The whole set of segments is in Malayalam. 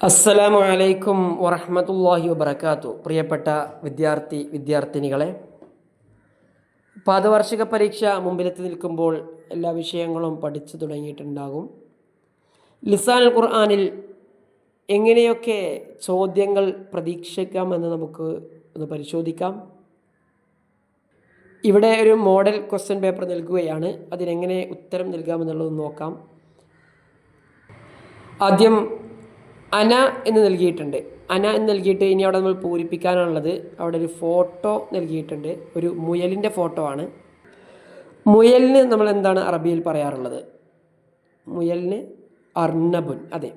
അസ്സലാമു അലൈക്കും വറഹമത്തല്ലാഹി വബർക്കാത്തു പ്രിയപ്പെട്ട വിദ്യാർത്ഥി വിദ്യാർത്ഥിനികളെ പാദവാർഷിക പരീക്ഷ മുമ്പിലെത്തി നിൽക്കുമ്പോൾ എല്ലാ വിഷയങ്ങളും പഠിച്ചു തുടങ്ങിയിട്ടുണ്ടാകും. ലിസാനുൽ ഖുർആാനിൽ എങ്ങനെയൊക്കെ ചോദ്യങ്ങൾ പ്രതീക്ഷിക്കാമെന്ന് നമുക്ക് ഒന്ന് പരിശോധിക്കാം. ഇവിടെ ഒരു മോഡൽ ക്വസ്റ്റ്യൻ പേപ്പർ നൽകുകയാണ്. അതിനെങ്ങനെ ഉത്തരം നൽകാമെന്നുള്ളത് നോക്കാം. ആദ്യം അന എന്ന് നൽകിയിട്ടുണ്ട്. അന എന്ന് നൽകിയിട്ട് ഇനി അവിടെ നമ്മൾ പൂരിപ്പിക്കാനുള്ളത് അവിടെ ഒരു ഫോട്ടോ നൽകിയിട്ടുണ്ട്. ഒരു മുയലിന്റെ ഫോട്ടോ ആണ്. മുയലിന് നമ്മൾ എന്താണ് അറബിയിൽ പറയാറുള്ളത്? മുയലിന് അർണബുൻ അതെ.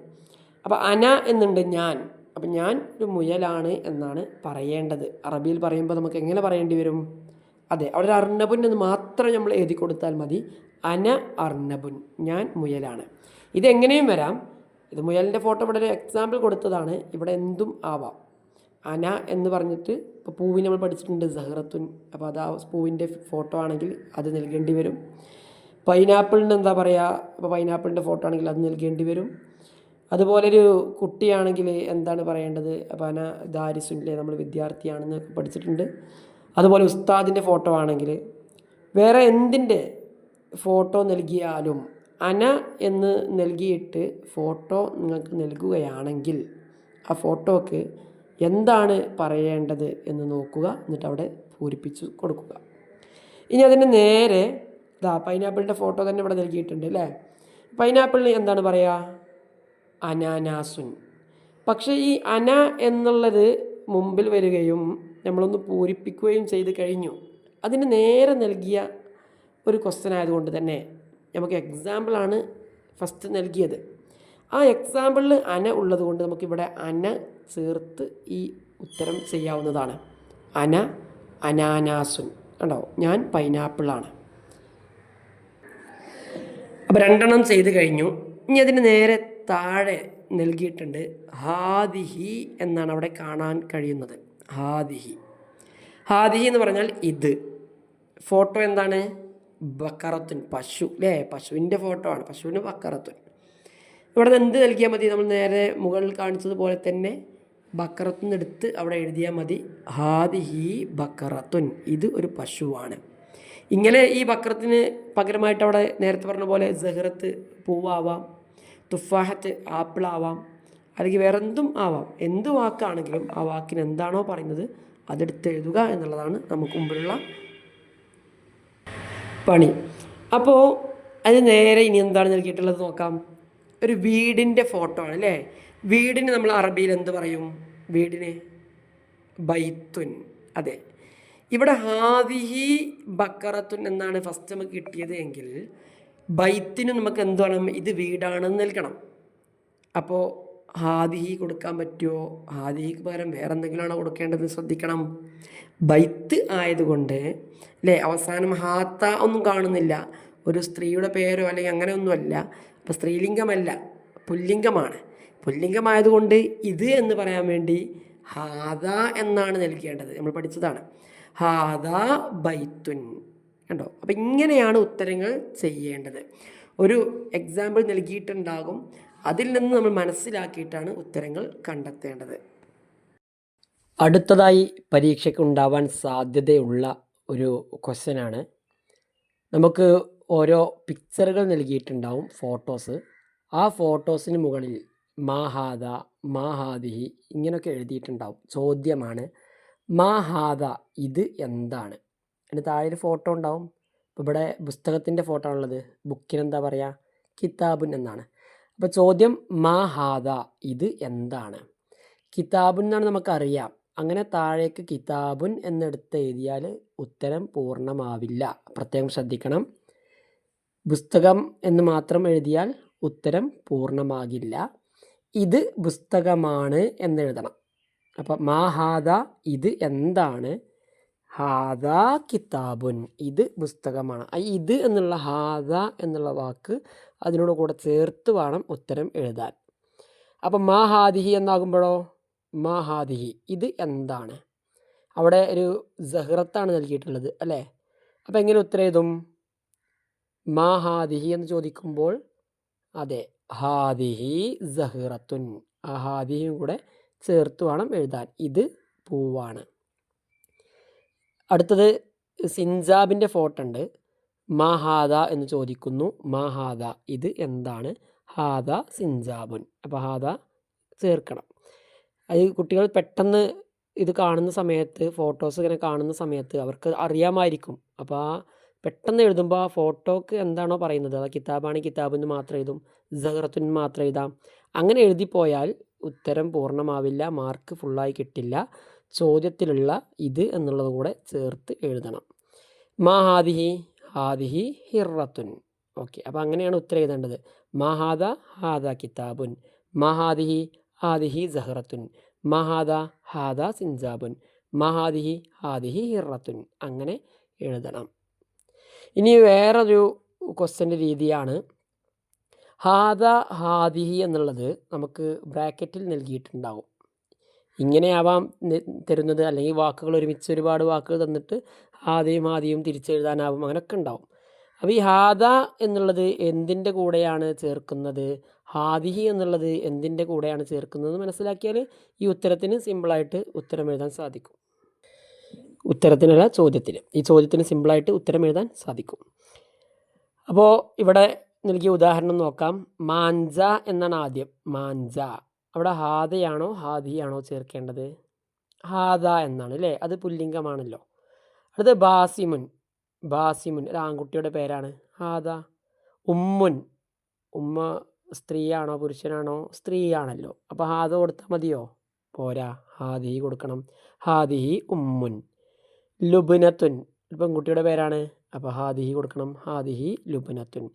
അപ്പോൾ അന എന്നുണ്ട് ഞാൻ. അപ്പം ഞാൻ ഒരു മുയലാണ് എന്നാണ് പറയേണ്ടത്. അറബിയിൽ പറയുമ്പോൾ നമുക്ക് എങ്ങനെ പറയേണ്ടി വരും? അതെ അവിടെ ഒരു അർണബുൻ എന്ന് മാത്രം നമ്മൾ എഴുതി കൊടുത്താൽ മതി. അന അർണബുൻ ഞാൻ മുയലാണ്. ഇതെങ്ങനെയും വരാം. ഇത് മുയലിന്റെ ഫോട്ടോ ഇവിടെ ഒരു എക്സാമ്പിൾ കൊടുത്തതാണ്. ഇവിടെ എന്തും ആവാം. അന എന്ന് പറഞ്ഞിട്ട് ഇപ്പോൾ പൂവിന് നമ്മൾ പഠിച്ചിട്ടുണ്ട് സഹറത്തുൻ. അപ്പോൾ അത് ആ പൂവിന്റെ ഫോട്ടോ ആണെങ്കിൽ അത് നൽകേണ്ടി വരും. പൈനാപ്പിളിന് എന്താ പറയുക ഇപ്പോൾ പൈനാപ്പിളിന്റെ ഫോട്ടോ ആണെങ്കിൽ അത് നൽകേണ്ടി വരും. അതുപോലെ ഒരു കുട്ടിയാണെങ്കിൽ എന്താണ് പറയേണ്ടത്? അപ്പോൾ അന ദാരിസുനിലെ നമ്മൾ വിദ്യാർത്ഥിയാണെന്ന് പഠിച്ചിട്ടുണ്ട്. അതുപോലെ ഉസ്താദിന്റെ ഫോട്ടോ ആണെങ്കിൽ വേറെ എന്തിന്റെ ഫോട്ടോ നൽകിയാലും അന എന്ന് നൽകിയിട്ട് ഫോട്ടോ നിങ്ങൾക്ക് നൽകുകയാണെങ്കിൽ ആ ഫോട്ടോക്ക് എന്താണ് പറയേണ്ടത് എന്ന് നോക്കുക. എന്നിട്ട് അവിടെ പൂരിപ്പിച്ച് കൊടുക്കുക. ഇനി അതിന് നേരെ ഇതാ പൈനാപ്പിളിന്റെ ഫോട്ടോ തന്നെ ഇവിടെ നൽകിയിട്ടുണ്ട് അല്ലേ? പൈനാപ്പിളിന് എന്താണ് പറയുക അനാനാസുൻ. പക്ഷേ ഈ അന എന്നുള്ളത് മുമ്പിൽ വരികയും നമ്മളൊന്ന് പൂരിപ്പിക്കുകയും ചെയ്ത് കഴിഞ്ഞു. അതിന് നേരെ നൽകിയ ഒരു ക്വസ്റ്റ്യൻ ആയതുകൊണ്ട് തന്നെ നമുക്ക് എക്സാമ്പിളാണ് ഫസ്റ്റ് നൽകിയത്. ആ എക്സാമ്പിളിൽ അന ഉള്ളത് കൊണ്ട് നമുക്കിവിടെ അന ചേർത്ത് ഈ ഉത്തരം ചെയ്യാവുന്നതാണ്. അന അനാനാസുൻ. കണ്ടോ? ഞാൻ പൈനാപ്പിളാണ് അപ്പോൾ രണ്ടെണ്ണം ചെയ്ത് കഴിഞ്ഞു. ഇനി അതിന് നേരെ താഴെ നൽകിയിട്ടുണ്ട് ഹാദിഹി എന്നാണ് അവിടെ കാണാൻ കഴിയുന്നത്. ഹാദിഹി. ഹാദിഹി എന്ന് പറഞ്ഞാൽ ഇത്. ഫോട്ടോ എന്താണ്? ബക്കറത്തുൻ പശു അല്ലേ പശുവിന്റെ ഫോട്ടോ ആണ്. പശുവിന് ബക്കറത്തുൻ ഇവിടെ നിന്ന് എന്ത് നൽകിയാൽ മതി? നമ്മൾ നേരെ മുകളിൽ കാണിച്ചതുപോലെ തന്നെ ബക്കറത്തുനിന്ന് എടുത്ത് അവിടെ എഴുതിയാൽ മതി. ഹാദി ഹി ബക്കറത്തുൻ ഇത് ഒരു പശുവാണ്. ഇങ്ങനെ ഈ ബക്കറത്തിന് പകരമായിട്ട് അവിടെ നേരത്തെ പറഞ്ഞ പോലെ ജഹ്റത്ത് പൂവാവാം തുഫാഹത്ത് ആപ്പിളാവാം അല്ലെങ്കിൽ വേറെ എന്തും ആവാം. എന്ത് വാക്കാണെങ്കിലും ആ വാക്കിന് എന്താണോ പറയുന്നത് അതെടുത്ത് എഴുതുക എന്നുള്ളതാണ് നമുക്ക് മുമ്പിലുള്ള പണി. അപ്പോൾ അത് നേരെ ഇനി എന്താണ് നൽകിയിട്ടുള്ളത് നോക്കാം. ഒരു വീടിന്റെ ഫോട്ടോ ആണ് അല്ലേ? വീടിന് നമ്മൾ അറബിയിൽ എന്ത് പറയും? വീടിന് ബൈത്തുൻ. അതെ. ഇവിടെ ഹാദിഹി ബക്കറത്തുൻ എന്നാണ് ഫസ്റ്റ് നമുക്ക് കിട്ടിയത് എങ്കിൽ ബൈത്തിന് നമുക്ക് എന്ത് വേണം? ഇത് വീടാണെന്ന് നൽകണം. അപ്പോൾ ഹാദിഹി കൊടുക്കാൻ പറ്റുമോ? ഹാദിഹിക്ക് പകരം വേറെ എന്തെങ്കിലുമാണോ കൊടുക്കേണ്ടത് ശ്രദ്ധിക്കണം. ബൈത്ത് ആയതുകൊണ്ട് അല്ലേ? അവസാനം ഹാത്ത ഒന്നും കാണുന്നില്ല. ഒരു സ്ത്രീയുടെ പേരോ അല്ലെങ്കിൽ അങ്ങനെ ഒന്നുമല്ല അപ്പോൾ സ്ത്രീലിംഗമല്ല പുല്ലിംഗമാണ്. പുല്ലിംഗമായതുകൊണ്ട് ഇത് എന്ന് പറയാൻ വേണ്ടി ഹാദ എന്നാണ് നൽകേണ്ടത്. നമ്മൾ പഠിച്ചതാണ്. ഹാദ ബൈത്തുൻ. കണ്ടോ? അപ്പം ഇങ്ങനെയാണ് ഉത്തരങ്ങൾ ചെയ്യേണ്ടത്. ഒരു എക്സാമ്പിൾ നൽകിയിട്ടുണ്ടാകും. അതിൽ നിന്ന് നമ്മൾ മനസ്സിലാക്കിയിട്ടാണ് ഉത്തരങ്ങൾ കണ്ടെത്തേണ്ടത്. അടുത്തതായി പരീക്ഷയ്ക്ക് ഉണ്ടാവാൻ സാധ്യതയുള്ള ഒരു ക്വസ്റ്റ്യനാണ് നമുക്ക് ഓരോ പിക്ചറുകൾ നൽകിയിട്ടുണ്ടാവും ഫോട്ടോസ് ആ ഫോട്ടോസിന് മുകളിൽ മാഹാദ മാഹാദിഹി ഇങ്ങനെയൊക്കെ എഴുതിയിട്ടുണ്ടാവും. ചോദ്യമാണ് മാഹാദ ഇത് എന്താണ്? അതിന് താഴെ ഒരു ഫോട്ടോ ഉണ്ടാവും. ഇവിടെ പുസ്തകത്തിന്റെ ഫോട്ടോ ആണുള്ളത്. ബുക്കിനെന്താ പറയുക കിതാബുൻ എന്നാണ്. അപ്പോൾ ചോദ്യം മഹാദ ഇത് എന്താണ്? കിതാബുൻ എന്നാണ് നമുക്കറിയാം. അങ്ങനെ താഴേക്ക് കിതാബുൻ എന്നെടുത്ത് എഴുതിയാൽ ഉത്തരം പൂർണമാവില്ല. പ്രത്യേകം ശ്രദ്ധിക്കണം. പുസ്തകം എന്ന് മാത്രം എഴുതിയാൽ ഉത്തരം പൂർണമാകില്ല. ഇത് പുസ്തകമാണ് എന്നെഴുതണം. അപ്പം മാഹാദ ഇത് എന്താണ്? ഹാദ കിതാബുൻ. ഇത് പുസ്തകമാണ്. ഇത് എന്നുള്ള ഹാദ എന്നുള്ള വാക്ക് അതിനോട് കൂടെ ചേർത്ത് വേണം ഉത്തരം എഴുതാൻ. അപ്പം മാ ഹാദിഹി എന്നാകുമ്പോഴോ? മാ ഹാദിഹി. ഇത് എന്താണ്? അവിടെ ഒരു സഹ്റത്താണ് നൽകിയിട്ടുള്ളത് അല്ലേ? അപ്പം എങ്ങനെ ഉത്തരം എഴുതും? മാ ഹാദിഹി എന്ന് ചോദിക്കുമ്പോൾ അതെ ഹാദിഹി സഹ്റത്തുൻ. ആ ഹാദിഹിയും കൂടെ ചേർത്ത് വേണം എഴുതാൻ. ഇത് പൂവാണ്. അടുത്തത് സിൻജാബിന്റെ ഫോട്ടോ ഉണ്ട് മാ ഹാദ എന്ന് ചോദിക്കുന്നു. മാ ഹാദ ഇത് എന്താണ്? ഹാദ സിൻജാബുൻ അപ്പോൾ ഹാദ ചേർക്കണം. അത് കുട്ടികൾ പെട്ടെന്ന് ഇത് കാണുന്ന സമയത്ത് ഫോട്ടോസ് ഇങ്ങനെ കാണുന്ന സമയത്ത് അവർക്ക് അറിയാമായിരിക്കും. അപ്പോൾ ആ പെട്ടെന്ന് എഴുതുമ്പോൾ ആ ഫോട്ടോക്ക് എന്താണോ പറയുന്നത്? ആ കിതാബാണ് കിതാബെന്ന് മാത്രം എഴുതും സഹറത്തുൻ മാത്രം എഴുതാം. അങ്ങനെ എഴുതിപ്പോയാൽ ഉത്തരം പൂർണമാവില്ല മാർക്ക് ഫുള്ളായി കിട്ടില്ല. ചോദ്യത്തിലുള്ള ഇത് എന്നുള്ളത് കൂടെ ചേർത്ത് എഴുതണം. മാ ഹാദിഹി ഹാദിഹി ഹിറത്തുൻ. ഓക്കെ അപ്പോൾ അങ്ങനെയാണ് ഉത്തരം എഴുതേണ്ടത്. മഹാദ ഹാദ കിതാബുൻ. മഹാദിഹി ഹാദിഹി ഹാദിഹി സഹറത്തുൻ. മാ ഹാദ സിൻജാബുൻ മഹാദിഹി ഹാദിഹി ഹിറത്തുൻ. അങ്ങനെ എഴുതണം. ഇനി വേറൊരു ക്വസ്റ്റ്യന്റെ രീതിയാണ്. ഹാദ ഹാദിഹി എന്നുള്ളത് നമുക്ക് ബ്രാക്കറ്റിൽ നൽകിയിട്ടുണ്ടാവും. ഇങ്ങനെയാവാം തരുന്നത്. അല്ലെങ്കിൽ വാക്കുകൾ ഒരുമിച്ച് ഒരുപാട് വാക്കുകൾ തന്നിട്ട് ആദ്യം ആദ്യം തിരിച്ചെഴുതാനാവും. അങ്ങനെയൊക്കെ ഉണ്ടാവും. അപ്പോൾ ഈ ഹാദ എന്നുള്ളത് എന്തിന്റെ കൂടെയാണ് ചേർക്കുന്നത്? ഹാദിഹി എന്നുള്ളത് എന്തിന്റെ കൂടെയാണ് ചേർക്കുന്നത് മനസ്സിലാക്കിയാൽ ഈ ഉത്തരത്തിന് സിമ്പിളായിട്ട് ഉത്തരം എഴുതാൻ സാധിക്കും. ഉത്തരത്തിനല്ല ചോദ്യത്തിന്. ഈ ചോദ്യത്തിന് സിമ്പിളായിട്ട് ഉത്തരം എഴുതാൻ സാധിക്കും. അപ്പോൾ ഇവിടെ നൽകിയ ഉദാഹരണം നോക്കാം. മാഞ്ച എന്നാണ് ആദ്യം. മാഞ്ച അവിടെ ഹാദയാണോ ഹാദിയാണോ ചേർക്കേണ്ടത്? ഹാദ എന്നാണ് അല്ലേ അത് പുല്ലിംഗമാണല്ലോ. അടുത്ത് ബാസിമുൻ. ബാസിമുൻ. ഒരു ആൺകുട്ടിയുടെ പേരാണ്. ഹാദ. ഉമ്മുൻ. ഉമ്മ സ്ത്രീയാണോ പുരുഷനാണോ? സ്ത്രീയാണല്ലോ. അപ്പോൾ ഹാദ കൊടുത്താൽ മതിയോ? പോരാ. ഹാദിഹി കൊടുക്കണം. ഹാദിഹി ഉമ്മുൻ. ലുബുനത്തുൻ. ഒരു പെൺകുട്ടിയുടെ പേരാണ്. അപ്പോൾ ഹാദിഹി കൊടുക്കണം. ഹാദിഹി ലുബുനത്തുൻ.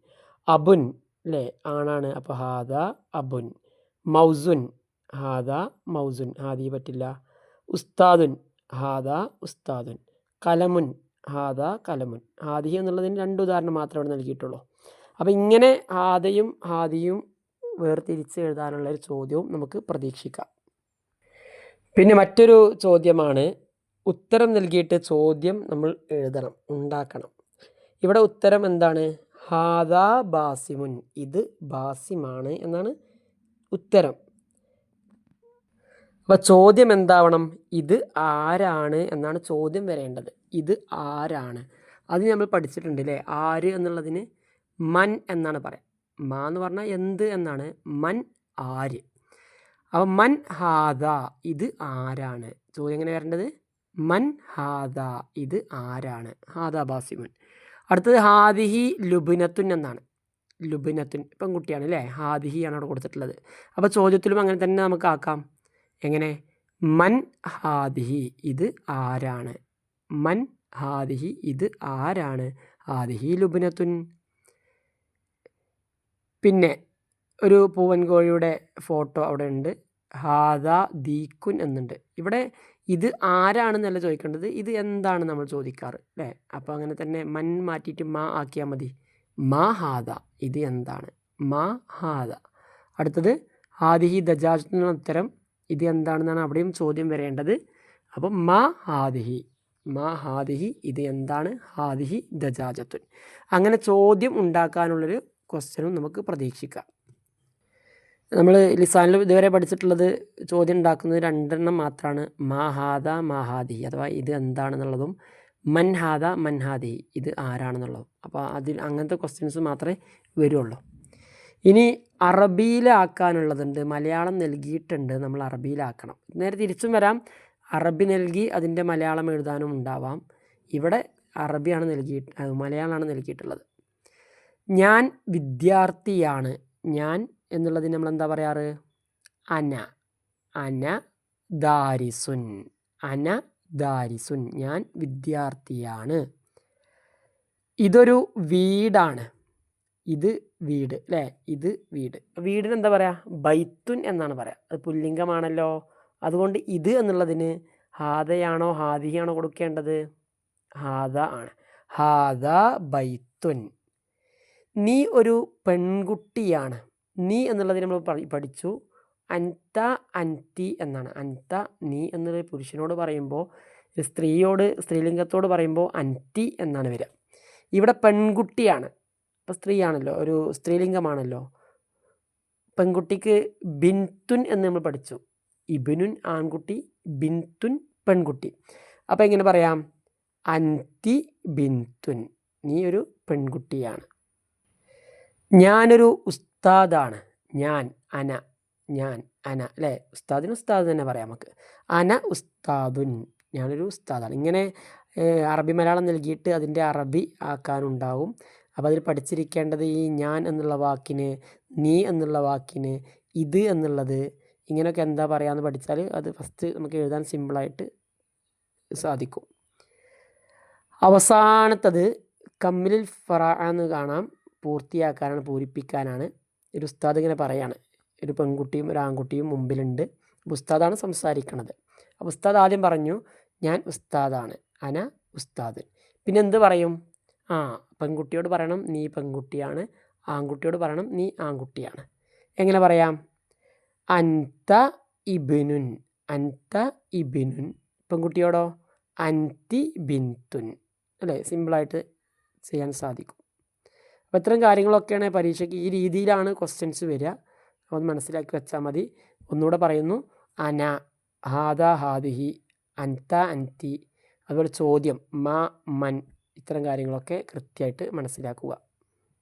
അബുൻ. അല്ലേ ആണാണ്. അപ്പോൾ ഹാദ അബുൻ. മൗസുൻ ഹാദ മൗസുൻ ഹാദി പറ്റില്ല. ഉസ്താദുൻ ഹാദ ഉസ്താദുൻ. കലമുൻ ഹാദ കലമുൻ. ഹാദി എന്നുള്ളതിന് രണ്ട് ഉദാഹരണം മാത്രമേ ഇവിടെ നൽകിയിട്ടുള്ളൂ. അപ്പോൾ ഇങ്ങനെ ഹാദയും ഹാദിയും വേർതിരിച്ച് എഴുതാനുള്ള ഒരു ചോദ്യവും നമുക്ക് പ്രതീക്ഷിക്കാം. പിന്നെ മറ്റൊരു ചോദ്യമാണ് ഉത്തരം നൽകിയിട്ട് ചോദ്യം നമ്മൾ എഴുതണം ഉണ്ടാക്കണം. ഇവിടെ ഉത്തരം എന്താണ്? ഹാദ ബാസിമുൻ. ഇത് ബാസിമാണ് എന്നാണ് ഉത്തരം. അപ്പോൾ ചോദ്യം എന്താവണം? ഇത് ആരാണ് എന്നാണ് ചോദ്യം വരേണ്ടത്. ഇത് ആരാണ്? അത് നമ്മൾ പഠിച്ചിട്ടുണ്ട് അല്ലേ ആര് എന്നുള്ളതിന് മൻ എന്നാണ് പറയാം. മാ എന്ന് പറഞ്ഞാൽ എന്ത് എന്നാണ്? മൻ ആര്. അപ്പോൾ മൻ ഹാദ ഇത് ആരാണ്? ചോദ്യം എങ്ങനെ വരേണ്ടത്? മൻ ഹാദ ഇത് ആരാണ്? ഹാദ ബാസിമൻ. അടുത്തത് ഹാദിഹി ലുബിനത്തുൻ എന്നാണ്. ലുബിനത്തുൻ പെൺകുട്ടിയാണ് അല്ലേ ഹാദിഹിയാണ് അവിടെ കൊടുത്തിട്ടുള്ളത്. അപ്പോൾ ചോദ്യത്തിലും അങ്ങനെ തന്നെ നമുക്ക് ആക്കാം. എങ്ങനെ? മൻ ഹാദിഹി ഇത് ആരാണ്? മൻ ഹാദിഹി ഇത് ആരാണ്? ഹാദിഹി ലുബിനത്തുൻ. പിന്നെ ഒരു പൂവൻകോഴിയുടെ ഫോട്ടോ അവിടെ ഉണ്ട്. ഹാദ ദീക്കുൻ എന്നുണ്ട്. ഇവിടെ ഇത് ആരാണെന്നല്ല ചോദിക്കേണ്ടത്? ഇത് എന്താണ് നമ്മൾ ചോദിക്കാറ്? അല്ലേ? അപ്പോൾ അങ്ങനെ തന്നെ മൻ മാറ്റിയിട്ട് മാ ആക്കിയാൽ മതി. മാ ഹാദ ഇത് എന്താണ്? മാ ഹാദ അടുത്തത് ആദിഹി ദജാജ് ഉത്തരം ഇത് എന്താണെന്നാണ് അവിടെയും ചോദ്യം വരേണ്ടത്. അപ്പം മാ ഹാദിഹി മാ ഹാദിഹി ഇത് എന്താണ്? ഹാദിഹി ദജാജത്തുൻ. അങ്ങനെ ചോദ്യം ഉണ്ടാക്കാനുള്ളൊരു ക്വസ്റ്റ്യനും നമുക്ക് പ്രതീക്ഷിക്കാം. നമ്മൾ ലിസാനിൽ ഇതുവരെ പഠിച്ചിട്ടുള്ളത് ചോദ്യം ഉണ്ടാക്കുന്നത് രണ്ടെണ്ണം മാത്രമാണ് മാഹാദ മാഹാദിഹി. അഥവാ ഇത് എന്താണെന്നുള്ളതും മൻ ഹാദ മൻ ഹാദിഹി ഇത് ആരാണെന്നുള്ളത്. അപ്പോൾ അതിൽ അങ്ങനത്തെ ക്വസ്റ്റ്യൻസ് മാത്രമേ വരുള്ളൂ. ഇനി അറബിയിലാക്കാനുള്ളതുണ്ട്. മലയാളം നൽകിയിട്ടുണ്ട്. നമ്മൾ അറബിയിലാക്കണം. നേരെ തിരിച്ചും വരാം. അറബി നൽകി അതിന്റെ മലയാളം എഴുതാനും ഉണ്ടാവാം. ഇവിടെ അറബിയാണ് അത് മലയാളമാണ് നൽകിയിട്ടുള്ളത്. ഞാൻ വിദ്യാർത്ഥിയാണ്. ഞാൻ എന്നുള്ളതിന് നമ്മൾ എന്താ പറയാറ്? അന. അന ദാരിസുൻ. അന ദാരിസുൻ ഞാൻ വിദ്യാർത്ഥിയാണ്. ഇതൊരു വീടാണ്. ഇത് വീട് അല്ലേ ഇത് വീട്. വീടിന് എന്താ പറയുക ബൈത്തുൻ എന്നാണ് പറയുക അത് പുല്ലിംഗമാണല്ലോ. അതുകൊണ്ട് ഇത് എന്നുള്ളതിന് ഹാദയാണോ ഹാദിയാണോ കൊടുക്കേണ്ടത്? ഹാദ ആണ്. ഹാദ ബൈത്തുൻ. നീ ഒരു പെൺകുട്ടിയാണ്. നീ എന്നുള്ളതിന് നമ്മൾ പഠിച്ചു. അൻത അൻതി എന്നാണ്. അൻത നീ എന്നൊരു പുരുഷനോട് പറയുമ്പോൾ സ്ത്രീയോട് സ്ത്രീലിംഗത്തോട് പറയുമ്പോൾ അൻതി എന്നാണ് വരിക. ഇവിടെ പെൺകുട്ടിയാണ്. അപ്പോൾ സ്ത്രീയാണല്ലോ. ഒരു സ്ത്രീലിംഗമാണല്ലോ. പെൺകുട്ടിക്ക് ബിൻതുൻ എന്ന് നമ്മൾ പഠിച്ചു. ഇബിനുൻ ആൺകുട്ടി ബിൻതുൻ പെൺകുട്ടി. അപ്പോൾ എങ്ങനെ പറയാം? അൻതി ബിൻതുൻ. നീ ഒരു പെൺകുട്ടിയാണ്. ഞാനൊരു ഉസ്താദാണ്. ഞാൻ അന. ഞാൻ അന അല്ലേ ഉസ്താദിന് ഉസ്താദ് തന്നെ പറയാം നമുക്ക്. അന ഉസ്താദുൻ. ഞാനൊരു ഉസ്താദാണ്. ഇങ്ങനെ അറബി മലയാളം നൽകിയിട്ട് അതിന്റെ അറബി ആക്കാനുണ്ടാവും. അപ്പോൾ അതിൽ പഠിച്ചിരിക്കേണ്ടത് ഈ ഞാൻ എന്നുള്ള വാക്കിന് നീ എന്നുള്ള വാക്കിന് ഇത് എന്നുള്ളത് ഇങ്ങനെയൊക്കെ എന്താ പറയാമെന്ന് പഠിച്ചാൽ അത് ഫസ്റ്റ് നമുക്ക് എഴുതാൻ സിമ്പിളായിട്ട് സാധിക്കും. അവസാനത്തത് കമ്മിലിൽ ഫറ എന്ന് കാണാം. പൂർത്തിയാക്കാനാണ് പൂരിപ്പിക്കാനാണ്. ഒരു ഉസ്താദ് ഇങ്ങനെ പറയാണ്. ഒരു പെൺകുട്ടിയും ഒരു ആൺകുട്ടിയും മുമ്പിലുണ്ട്. ഉസ്താദാണ് സംസാരിക്കണത്. അപ്പോൾ ഉസ്താദ് ആദ്യം പറഞ്ഞു ഞാൻ ഉസ്താദാണ്. അന ഉസ്താദ്. പിന്നെ എന്ത് പറയും? ആ പെൺകുട്ടിയോട് പറയണം നീ പെൺകുട്ടിയാണ്. ആൺകുട്ടിയോട് പറയണം നീ ആൺകുട്ടിയാണ്. എങ്ങനെ പറയാം? അൻത ഇബിനുൻ. അൻത ഇബിനുൻ. പെൺകുട്ടിയോടോ? അൻതി ബിന്തുൻ അല്ലേ? സിമ്പിളായിട്ട് ചെയ്യാൻ സാധിക്കും. അപ്പോൾ ഇത്തരം കാര്യങ്ങളൊക്കെയാണ് പരീക്ഷയ്ക്ക് ഈ രീതിയിലാണ് ക്വസ്റ്റ്യൻസ് വരിക. അത് മനസ്സിലാക്കി വെച്ചാൽ മതി. ഒന്നുകൂടെ പറയുന്നു. അന ഹാദ ഹാദിഹി അൻത അൻതി. അതുപോലെ ചോദ്യം മാ മൻ ഇത്തരം കാര്യങ്ങളൊക്കെ കൃത്യമായിട്ട് മനസ്സിലാക്കുക.